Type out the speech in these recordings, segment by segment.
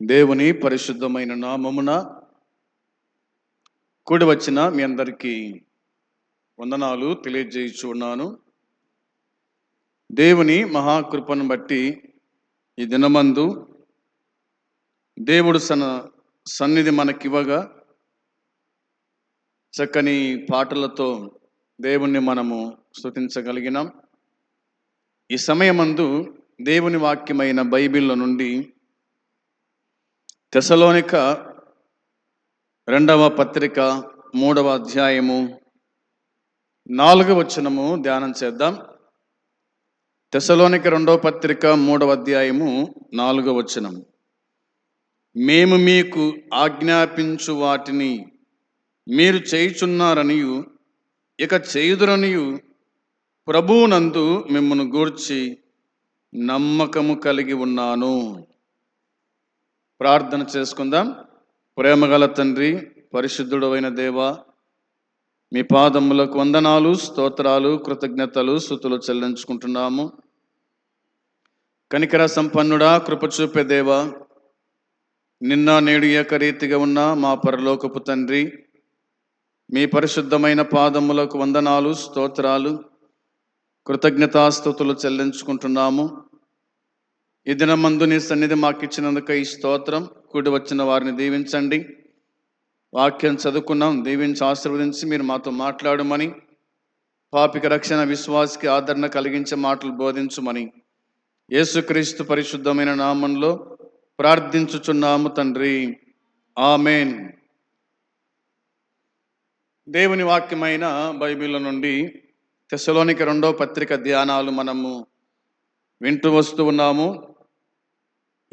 దేవుని పరిశుద్ధమైన నామమున కూడి వచ్చిన మీ అందరికీ వందనాలు తెలియజేయుచున్నాను దేవుని మహాకృపను బట్టి ఈ దినమందు దేవుడు సన సన్నిధి మనకివ్వగా చక్కని పాటలతో దేవుణ్ణి మనము స్థుతించగలిగినాం ఈ సమయమందు దేవుని వాక్యమైన బైబిల్లో నుండి తెసలోనిక రెండవ పత్రిక మూడవ అధ్యాయము నాలుగు వచనము ధ్యానం చేద్దాం. తెసలోనిక రెండవ పత్రిక మూడవ అధ్యాయము నాలుగవ వచనం మేము మీకు ఆజ్ఞాపించు వాటిని మీరు చేయుచున్నారనియు ఇక చేయుదురనియు ప్రభువునందు మిమ్మను గూర్చి నమ్మకము కలిగి ఉన్నాను. ప్రార్థన చేసుకుందాం. ప్రేమగల తండ్రి పరిశుద్ధుడైన దేవ మీ పాదములకు వందనాలు స్తోత్రాలు కృతజ్ఞతలు స్థుతులు చెల్లించుకుంటున్నాము. కనికర సంపన్నుడా కృపచూపే దేవ నిన్న నేడు ఏకరీతిగా ఉన్న మా పరలోకపు తండ్రి మీ పరిశుద్ధమైన పాదములకు వందనాలు స్తోత్రాలు కృతజ్ఞతాస్థుతులు చెల్లించుకుంటున్నాము. ఈ దినమందు నీ సన్నిధి మాకు ఇచ్చినందుకు ఈ స్తోత్రం. కూడి వచ్చిన వారిని దీవించండి. వాక్యం చదువుకున్నాం దీవించి ఆశీర్వదించి మీరు మాతో మాట్లాడమని పాపిక రక్షణ విశ్వాసకి ఆదరణ కలిగించే మాటలు బోధించుమని. యేసుక్రీస్తు పరిశుద్ధమైన నామంలో ప్రార్థించుచున్నాము తండ్రి. ఆమెన్. దేవుని వాక్యమైన బైబిల్ నుండి తెశలోనికి రెండో పత్రిక ధ్యానాలు మనము వింటూ వస్తూ ఉన్నాము.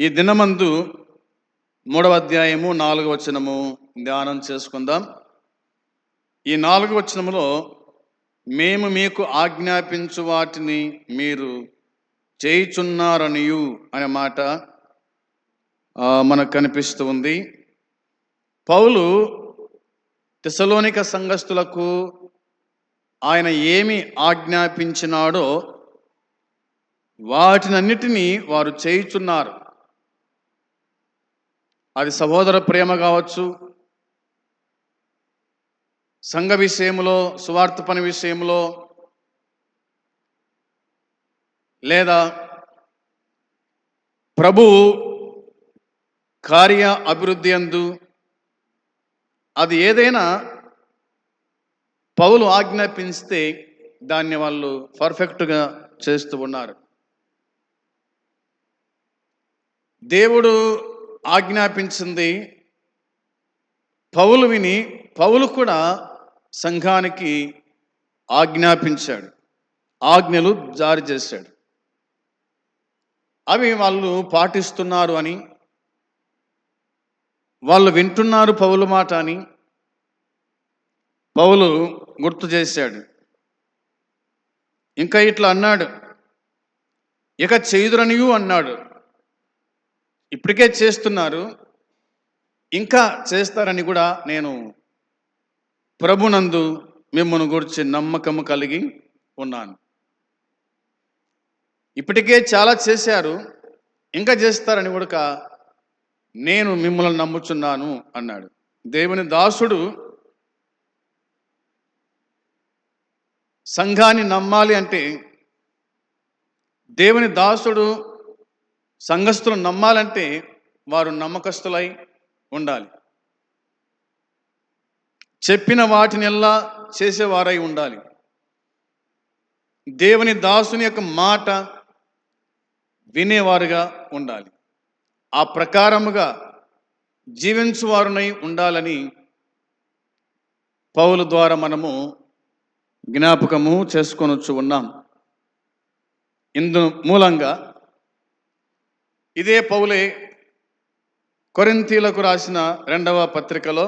ఈ దినమందు మూడవ అధ్యాయము నాలుగు వచనము ధ్యానం చేసుకుందాం. ఈ నాలుగు వచనములో మేము మీకు ఆజ్ఞాపించు వాటిని మీరు చేయుచున్నారనియు అనే మాట మనకు కనిపిస్తూ ఉంది. పౌలు తెసలోనిక సంఘస్థులకు ఆయన ఏమి ఆజ్ఞాపించినాడో వాటినన్నిటినీ వారు చేయుచున్నారు. అది సహోదర ప్రేమ కావచ్చు. సంఘ విషయంలో సువార్త పని విషయంలో లేదా ప్రభు కార్య అభివృద్ధి అందు అది ఏదైనా పౌలు ఆజ్ఞాపిస్తే దాన్ని వాళ్ళు పర్ఫెక్ట్గా చేస్తూ ఉన్నారు. దేవుడు ఆజ్ఞాపించింది. పౌలు విని పౌలు కూడా సంఘానికి ఆజ్ఞాపించాడు. ఆజ్ఞలు జారీ చేశాడు. అవి వాళ్ళు పాటిస్తున్నారు అని వాళ్ళు వింటున్నారు పౌలు మాట అని పౌలు గుర్తు చేశాడు. ఇంకా ఇట్లా అన్నాడు. ఇక చేయుదురనియు అన్నాడు. ఇప్పటికే చేస్తున్నారు. ఇంకా చేస్తారని కూడా నేను ప్రభునందు మిమ్మల్ని గురించి నమ్మకము కలిగి ఉన్నాను. ఇప్పటికే చాలా చేశారు. ఇంకా చేస్తారని కూడా నేను మిమ్మల్ని నమ్ముచున్నాను అన్నాడు. దేవుని దాసుడు సంఘాన్ని నమ్మాలి అంటే దేవుని దాసుడు సంఘస్థులు నమ్మాలంటే వారు నమ్మకస్తులై ఉండాలి. చెప్పిన వాటినెల్లా చేసేవారై ఉండాలి. దేవుని దాసుని యొక్క మాట వినేవారుగా ఉండాలి. ఆ ప్రకారముగా జీవించువారునై ఉండాలని పౌలు ద్వారా మనము జ్ఞాపకము చేసుకొనొచ్చు ఉన్నాం. ఇందు మూలంగా ఇదే పౌలే కొరింతీలకు రాసిన రెండవ పత్రికలో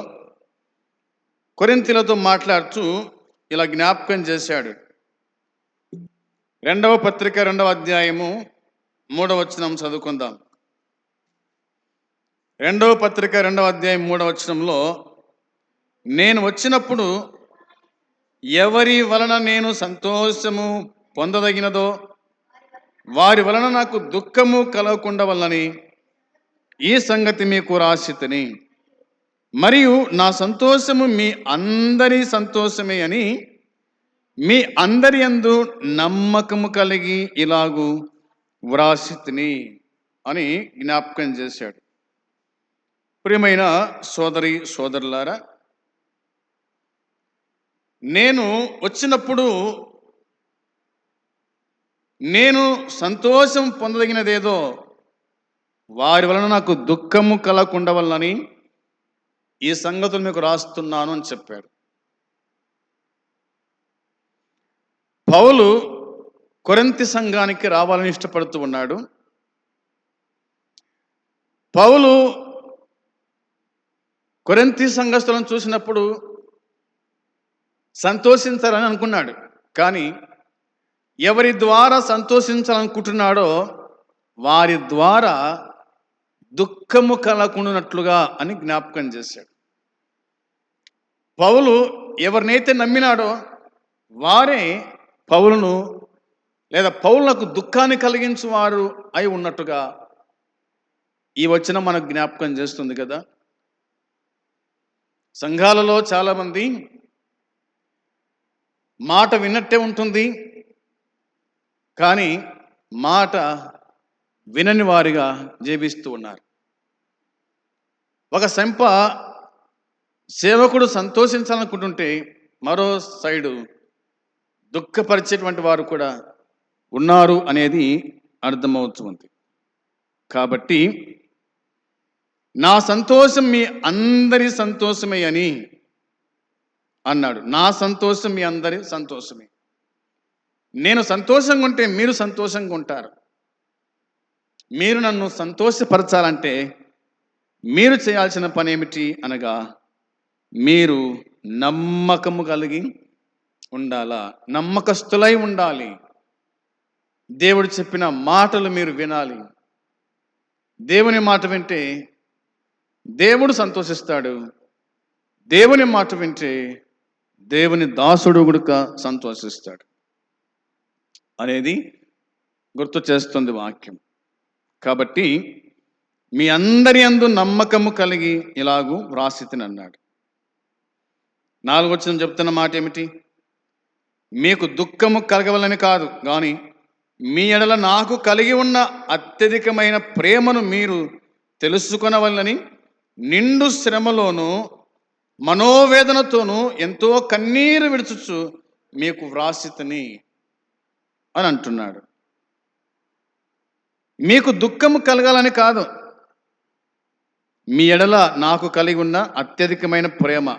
కొరింతీలతో మాట్లాడుతూ ఇలా జ్ఞాపకం చేశాడు. రెండవ పత్రిక రెండవ అధ్యాయము మూడవ వచనం చదువుకుందాం. రెండవ పత్రిక రెండవ అధ్యాయం మూడవ వచనంలో నేను వచ్చినప్పుడు ఎవరి వలన నేను సంతోషము పొందదగినదో వారి వలన నాకు దుఃఖము కలగకుండా వల్లని ఈ సంగతి మీకు రాసితని. మరియు నా సంతోషము మీ అందరి సంతోషమే అని మీ అందరి యందు నమ్మకము కలిగి ఇలాగు వ్రాసితిని అని జ్ఞాపకం చేశాడు. ప్రియమైన సోదరి సోదరులారా నేను వచ్చినప్పుడు నేను సంతోషం పొందదగినదేదో వారి వలన నాకు దుఃఖము కలగకుండా వలనని ఈ సంగతులు మీకు రాస్తున్నాను అని చెప్పాడు. పౌలు కొరంతి సంఘానికి రావాలని ఇష్టపడుతూ ఉన్నాడు. పౌలు కొరంతి సంఘస్థులను చూసినప్పుడు సంతోషించాలని అనుకున్నాడు. కానీ ఎవరి ద్వారా సంతోషించాలనుకుంటున్నాడో వారి ద్వారా దుఃఖము కలకుండానట్లుగా అని జ్ఞాపకం చేశాడు. పౌలు ఎవరినైతే నమ్మినాడో వారే పౌలును లేదా పౌలకు దుఃఖాన్ని కలిగించు వారు అయి ఉన్నట్టుగా ఈ వచ్చిన మనకు జ్ఞాపకం చేస్తుంది కదా. సంఘాలలో చాలామంది మాట విన్నట్టే ఉంటుంది కానీ మాట వినని వారిగా జీవిస్తూ ఉన్నారు. ఒక సంప సేవకుడు సంతోషించాలనుకుంటుంటే మరో సైడు దుఃఖపరిచేటువంటి వారు కూడా ఉన్నారు అనేది అర్థమవుతుంది. కాబట్టి నా సంతోషం మీ అందరి సంతోషమే అని అన్నాడు. నా సంతోషం మీ అందరి సంతోషమే. నేను సంతోషంగా ఉంటే మీరు సంతోషంగా ఉంటారు. మీరు నన్ను సంతోషపరచాలంటే మీరు చేయాల్సిన పని ఏమిటి అనగా మీరు నమ్మకము కలిగి ఉండాలా? నమ్మకస్తులై ఉండాలి. దేవుడు చెప్పిన మాటలు మీరు వినాలి. దేవుని మాట వింటే దేవుడు సంతోషిస్తాడు. దేవుని మాట వింటే దేవుని దాసుడు కూడా సంతోషిస్తాడు. అనేది గుర్తు చేస్తుంది వాక్యం. కాబట్టి మీ అందరి అందు నమ్మకము కలిగి ఇలాగూ వ్రాసితిని అన్నాడు నాలుగొచ్చిన చెప్తున్న మాట ఏమిటి మీకు దుఃఖము కలగవలని కాదు కానీ మీ ఎడల నాకు కలిగి ఉన్న అత్యధికమైన ప్రేమను మీరు తెలుసుకొనవలని నిండు శ్రమలోనూ మనోవేదనతోనూ ఎంతో కన్నీరు విడుచుచు మీకు వ్రాసితని. అని అంటున్నాడు. మీకు దుఃఖము కలగాలని కాదు. మీ ఎడల నాకు కలిగి ఉన్న అత్యధికమైన ప్రేమ.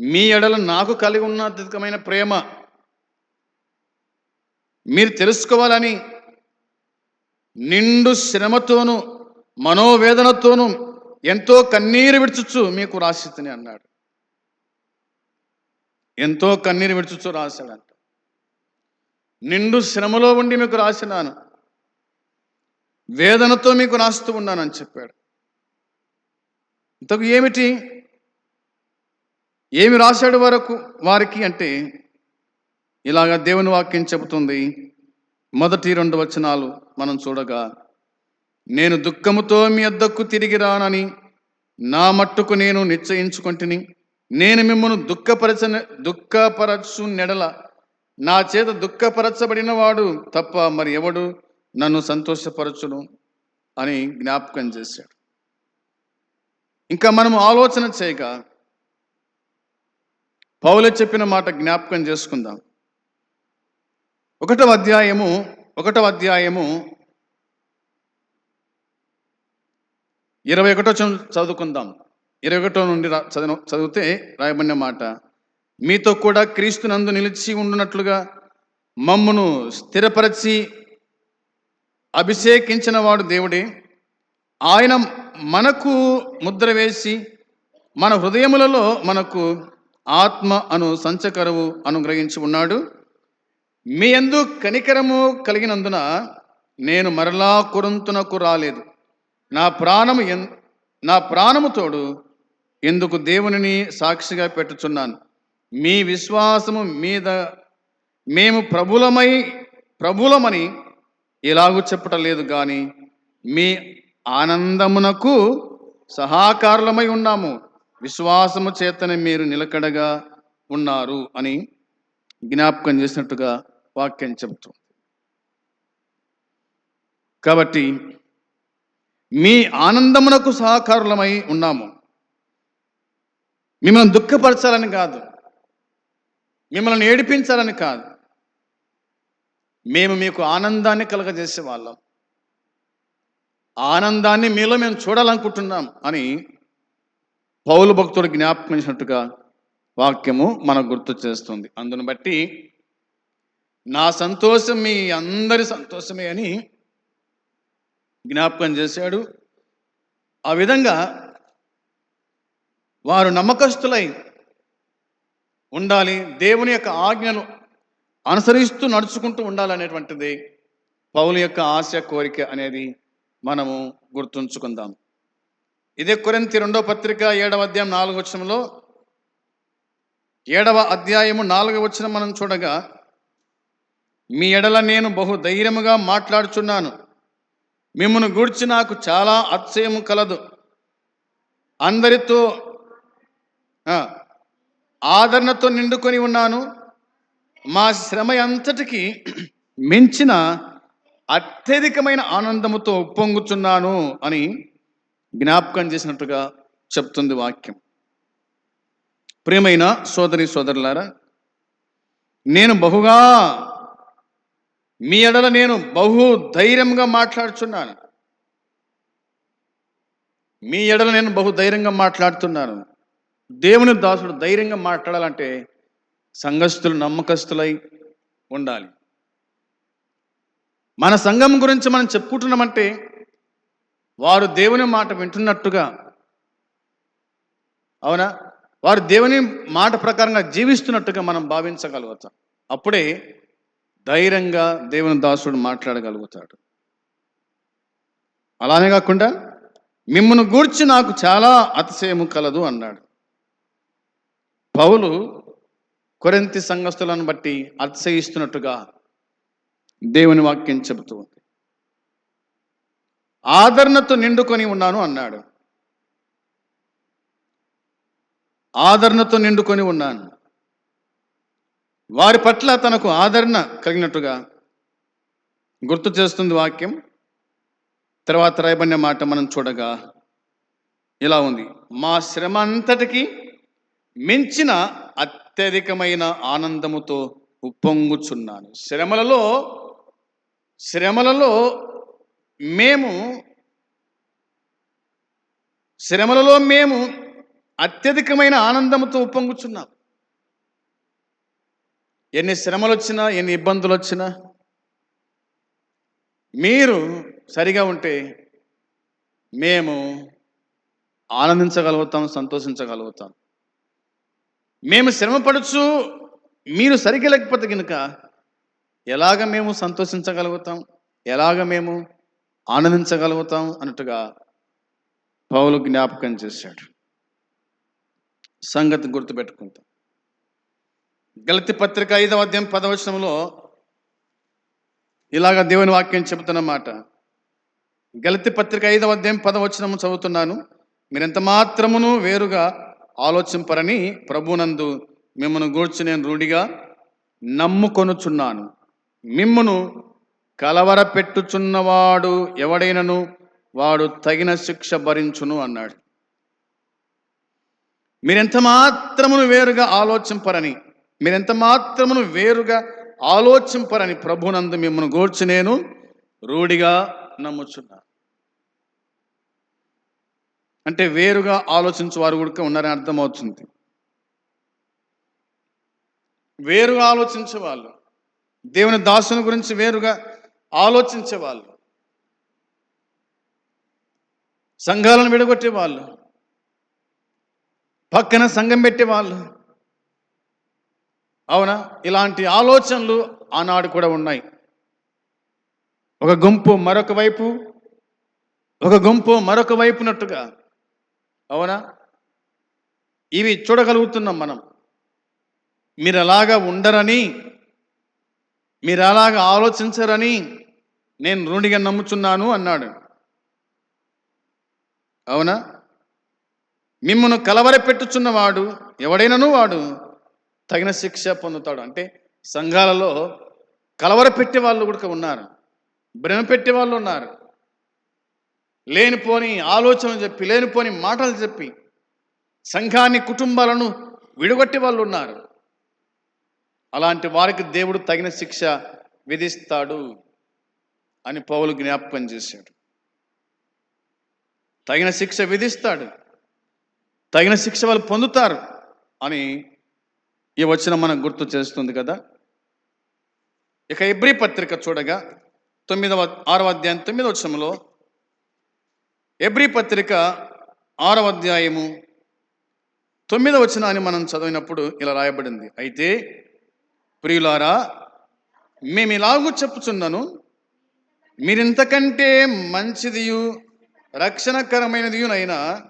మీ ఎడల నాకు కలిగి ఉన్న అత్యధికమైన ప్రేమ. మీరు తెలుసుకోవాలని నిండు శ్రమతోనూ మనోవేదనతోనూ ఎంతో కన్నీరు విడుచుచు మీకు రాసిద్దని అన్నాడు. ఎంతో కన్నీరు విడుచుచు రాశాడంట. నిండు శ్రమలో ఉండి మీకు రాసినాను. వేదనతో మీకు రాస్తూ ఉన్నానని చెప్పాడు. ఇంతకు ఏమిటి? ఏమి రాశాడు వరకు వారికి అంటే ఇలాగ దేవుని వాక్యం చెబుతుంది. మొదటి రెండు వచనాలు మనం చూడగా నేను దుఃఖముతో మీ అద్దకు తిరిగి రానని నా మట్టుకు నేను నిశ్చయించుకుంటుని. నేను మిమ్మల్ని దుఃఖపరచ దుఃఖపరచు నెడల నా చేత దుఃఖపరచబడిన వాడు తప్ప మరి ఎవడు నన్ను సంతోషపరచును అని జ్ఞాపకం చేశాడు. ఇంకా మనము ఆలోచన చేయక పౌలు చెప్పిన మాట జ్ఞాపకం చేసుకుందాం. ఒకటవ అధ్యాయము ఒకటవ అధ్యాయము ఇరవై ఒకటో చదువుకుందాం. ఇరవై ఒకటో నుండి రా- చదివితే రాయబడిన మాట మీతో కూడా క్రీస్తునందు నిలిచి ఉండునట్లుగా మమ్మును స్థిరపరచి అభిషేకించిన వాడు దేవుడే. ఆయన మనకు ముద్ర వేసి మన హృదయములలో మనకు ఆత్మ అను సంచకరువు అనుగ్రహించి ఉన్నాడు. మీ యందు కనికరము కలిగినందున నేను మరలా కొరంతునకు రాలేదు. నా ప్రాణము ఎన్ నా ప్రాణము తోడు ఎందుకు దేవునిని సాక్షిగా పెట్టుచున్నాను? మీ విశ్వాసము మీద మేము ప్రభులమై ప్రభులమని ఇలాగూ చెప్పటం లేదు కానీ మీ ఆనందమునకు సహాకారులమై ఉన్నాము. విశ్వాసము చేతనే మీరు నిలకడగా ఉన్నారు అని జ్ఞాపకం చేసినట్టుగా వాక్యం చెబుతుంది. కాబట్టి మీ ఆనందమునకు సహకారులమై ఉన్నాము. మిమ్మల్ని దుఃఖపరచాలని కాదు. మిమ్మల్ని ఏడిపించాలని కాదు. మేము మీకు ఆనందాన్ని కలగజేసే వాళ్ళం. ఆనందాన్ని మీలో మేము చూడాలనుకుంటున్నాం అని పౌలు భక్తుడు జ్ఞాపకం వాక్యము మనకు గుర్తు చేస్తుంది. అందును బట్టి నా సంతోషం మీ అందరి సంతోషమే అని జ్ఞాపకం చేశాడు. ఆ విధంగా వారు నమ్మకస్తులై ఉండాలి. దేవుని యొక్క ఆజ్ఞను అనుసరిస్తూ నడుచుకుంటూ ఉండాలనేటువంటిది పౌలు యొక్క ఆశ కోరిక అనేది మనము గుర్తుంచుకుందాం. ఇదే కొరింతి రెండో పత్రిక ఏడవ అధ్యాయం నాలుగు వచనంలో ఏడవ అధ్యాయము నాలుగవ వచనం మనం చూడగా మీ ఎడల నేను బహు ధైర్యముగా మాట్లాడుచున్నాను. మిమ్మను గూర్చి నాకు చాలా అతిశయము కలదు. అందరితో ఆదరణతో నిండుకొని ఉన్నాను. మా శ్రమ అంతటికి మించిన అత్యధికమైన ఆనందముతో ఉప్పొంగుచున్నాను అని జ్ఞాపకం చేసినట్టుగా చెప్తుంది వాక్యం. ప్రియమైన సోదరి సోదరులారా నేను బహుగా మీ ఎడల నేను బహు ధైర్యంగా మాట్లాడుచున్నాను. మీ ఎడల నేను బహు ధైర్యంగా మాట్లాడుతున్నాను. దేవుని దాసుడు ధైర్యంగా మాట్లాడాలంటే సంఘస్థులు నమ్మకస్తులై ఉండాలి. మన సంఘం గురించి మనం చెప్పుకుంటున్నామంటే వారు దేవుని మాట వింటున్నట్టుగా అవునా? వారు దేవుని మాట ప్రకారంగా జీవిస్తున్నట్టుగా మనం భావించగలుగుతాం. అప్పుడే ధైర్యంగా దేవుని దాసుడు మాట్లాడగలుగుతాడు. అలానే కాకుండా మిమ్మల్ని గూర్చి నాకు చాలా అతిశయము కలదు అన్నాడు. పౌలు కొరింతి సంఘస్థులను బట్టి అతిశయిస్తున్నట్టుగా దేవుని వాక్యం చెబుతూ ఉంది. ఆదరణతో నిండుకొని ఉన్నాను అన్నాడు. ఆదరణతో నిండుకొని ఉన్నాను. వారి పట్ల తనకు ఆదరణ కలిగినట్టుగా గుర్తు చేస్తుంది వాక్యం. తర్వాత రాయబడిన మాట మనం చూడగా ఇలా ఉంది. మా శ్రమ అంతటికి మించిన అత్యధికమైన ఆనందముతో ఉప్పొంగుచున్నాను. శ్రమలలో శ్రమలలో మేము శ్రమలలో మేము అత్యధికమైన ఆనందముతో ఉప్పొంగుచున్నాం. ఎన్ని శ్రమలు వచ్చినా ఎన్ని ఇబ్బందులు వచ్చినా మీరు సరిగా ఉంటే మేము ఆనందించగలుగుతాం సంతోషించగలుగుతాం. మేము శ్రమపడుచు మీరు సరిగ్గా లేకపోతే కనుక ఎలాగ మేము సంతోషించగలుగుతాం ఎలాగ మేము ఆనందించగలుగుతాం అన్నట్టుగా పౌలు జ్ఞాపకం చేశాడు. సంగతి గుర్తుపెట్టుకుంటాం. గలతి పత్రిక ఐదవ అధ్యాయం పదవచనంలో ఇలాగ దేవుని వాక్యం చెబుతున్నమాట గలతి పత్రిక ఐదవ అధ్యాయం పదవచనము చదువుతున్నాను. మీరెంత మాత్రమును వేరుగా ఆలోచింపరని ప్రభునందు మిమ్మను గూర్చి నేను రూఢిగా నమ్ముకొనుచున్నాను. మిమ్మును కలవర పెట్టుచున్నవాడు ఎవడైనను వాడు తగిన శిక్ష భరించును అన్నాడు. మీరెంత మాత్రమును వేరుగా ఆలోచింపరని మీరెంత మాత్రమును వేరుగా ఆలోచింపరని ప్రభునందు మిమ్మల్ని గూర్చి నేను రూఢిగా నమ్ముచున్నాను. అంటే వేరుగా ఆలోచించే వారు కూడా ఉన్నారని అర్థమవుతుంది. వేరుగా ఆలోచించే వాళ్ళు దేవుని దాసుని గురించి వేరుగా ఆలోచించే వాళ్ళు సంఘాలను విడగొట్టే వాళ్ళు పక్కన సంఘం పెట్టే వాళ్ళు అవునా? ఇలాంటి ఆలోచనలు ఆనాడు కూడా ఉన్నాయి. ఒక గుంపు మరొక వైపు ఒక గుంపు మరొక వైపునట్టుగా అవునా? ఇవి చూడగలుగుతున్నాం మనం. మీరు అలాగా ఉండరని మీరు అలాగా ఆలోచించరని నేను రుణిగా నమ్ముచున్నాను అన్నాడు. అవునా? మిమ్మను కలవరపెట్టుచున్నవాడు ఎవడైనను వాడు తగిన శిక్ష పొందుతాడు. అంటే సంఘాలలో కలవరపెట్టే వాళ్ళు కూడా ఉన్నారు. భ్రమ పెట్టే వాళ్ళు ఉన్నారు. లేనిపోని ఆలోచనలు చెప్పి లేనిపోని మాటలు చెప్పి సంఘాన్ని కుటుంబాలను విడగొట్టి వాళ్ళు ఉన్నారు. అలాంటి వారికి దేవుడు తగిన శిక్ష విధిస్తాడు అని పౌలు జ్ఞాపకం చేశాడు. తగిన శిక్ష విధిస్తాడు. తగిన శిక్ష వాళ్ళు పొందుతారు అని ఈ వచనం మనకు గుర్తు చేస్తుంది కదా. ఇక ఇబ్రి పత్రిక చూడగా తొమ్మిదవ ఆరవ అధ్యాయం తొమ్మిదవ వచనంలో ఎబ్రి పత్రిక ఆరవ అధ్యాయము తొమ్మిదవ వచనాన్ని మనం చదివినప్పుడు ఇలా రాయబడింది. అయితే ప్రియులారా మేము ఇలాగూ చెప్పుచున్నాను మీరింతకంటే మంచిదియు రక్షణకరమైనదియునైనా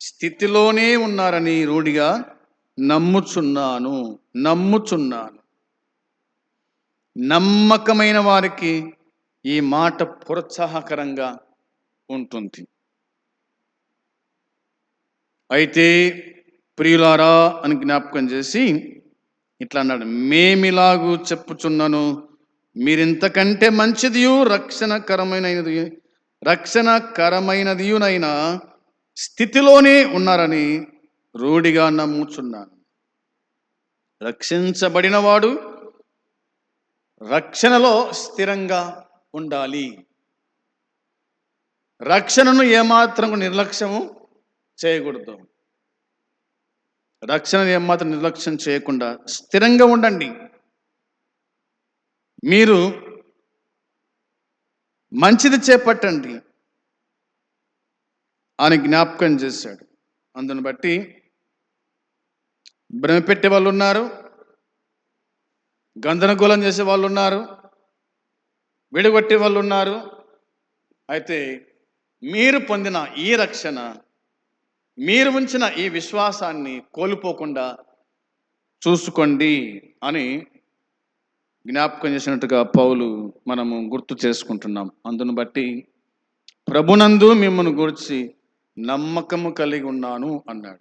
స్థితిలోనే ఉన్నారని రూఢిగా నమ్ముచున్నాను నమ్ముచున్నాను. నమ్మకమైన వారికి ఈ మాట ప్రోత్సాహకరంగా ఉంటుంది అయితే ప్రియులారా అని జ్ఞాపకం చేసి ఇట్లా అన్నాడు మేమిలాగూ చెప్పుచున్నాను మీరింతకంటే మంచిదియు రక్షణకరమైనది రక్షణకరమైనదియునైనా స్థితిలోనే ఉన్నారని రూఢిగా నమ్ముచున్నాను. రక్షించబడినవాడు రక్షణలో స్థిరంగా ఉండాలి. రక్షణను ఏమాత్రం నిర్లక్ష్యము చేయకూడదు. రక్షణను ఏమాత్రం నిర్లక్ష్యం చేయకుండా స్థిరంగా ఉండండి. మీరు మంచిది చేపట్టండి అని జ్ఞాపకం చేశాడు. అందును బట్టి భ్రమపెట్టే వాళ్ళు ఉన్నారు గందరగోళం చేసే వాళ్ళు ఉన్నారు విడగొట్టే వాళ్ళు ఉన్నారు అయితే మీరు పొందిన ఈ రక్షణ మీరు ఉంచిన ఈ విశ్వాసాన్ని కోల్పోకుండా చూసుకోండి అని జ్ఞాపకం చేసినట్టుగా పౌలు మనము గుర్తు చేసుకుంటున్నాం. అందును బట్టి ప్రభునందు మిమ్మల్ని గురించి నమ్మకము కలిగి ఉన్నాను అన్నాడు.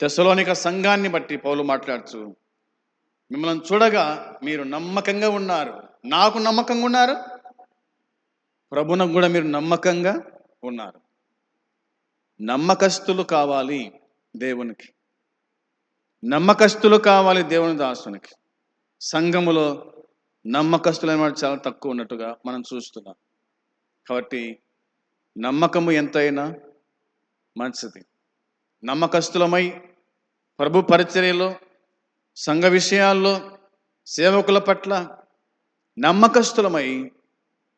తెసలోనిక సంఘాన్ని బట్టి పౌలు మాట్లాడుతూ మిమ్మల్ని చూడగా మీరు నమ్మకంగా ఉన్నారు. నాకు నమ్మకంగా ఉన్నారు. ప్రభునకు కూడా మీరు నమ్మకంగా ఉన్నారు. నమ్మకస్తులు కావాలి దేవునికి. నమ్మకస్తులు కావాలి దేవుని దాసునికి. సంఘములో నమ్మకస్తులైన వాడు చాలా తక్కువ ఉన్నట్టుగా మనం చూస్తున్నాం. కాబట్టి నమ్మకము ఎంతైనా మంచిది. నమ్మకస్తులమై ప్రభు పరిచర్యలో సంఘ విషయాల్లో సేవకుల పట్ల నమ్మకస్తులమై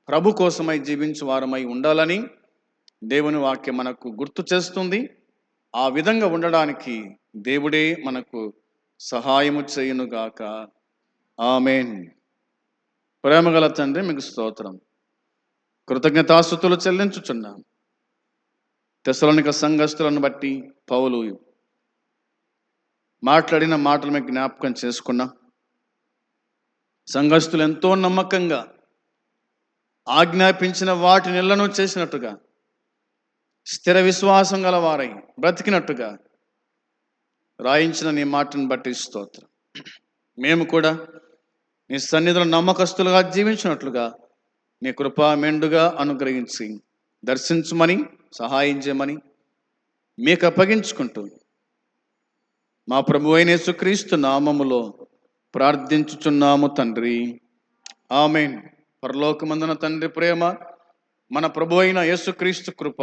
ప్రభు కోసమై జీవించు వారమై ఉండాలని దేవుని వాక్యం మనకు గుర్తు చేస్తుంది. ఆ విధంగా ఉండడానికి దేవుడే మనకు సహాయము చేయునుగాక ఆమెన్. ప్రేమగల తండ్రి మీకు స్తోత్రం. కృతజ్ఞతాస్థుతులు చెల్లించుచున్నాం. తెసలోనిక సంఘస్థులను బట్టి పౌలు మాట్లాడిన మాటలు మీకు జ్ఞాపకం చేసుకున్నా. సంఘస్థులు ఎంతో నమ్మకంగా ఆజ్ఞాపించిన వాటి నెలను చేసినట్టుగా స్థిర విశ్వాసం గల వారై బ్రతికినట్టుగా రాయించిన నీ మాటను బట్టి స్తోత్రం. మేము కూడా నీ సన్నిధిలో నమ్మకస్తులుగా జీవించినట్లుగా నీ కృప మెండుగా అనుగ్రహించి దర్శించమని సహాయం చేయమని మీకు అప్పగించుకుంటూ మా ప్రభు అయిన యేసుక్రీస్తు నామములో ప్రార్థించుచున్నాము తండ్రి. ఆమెన్. పరలోకమందున తండ్రి ప్రేమ మన ప్రభు అయిన యేసుక్రీస్తు కృప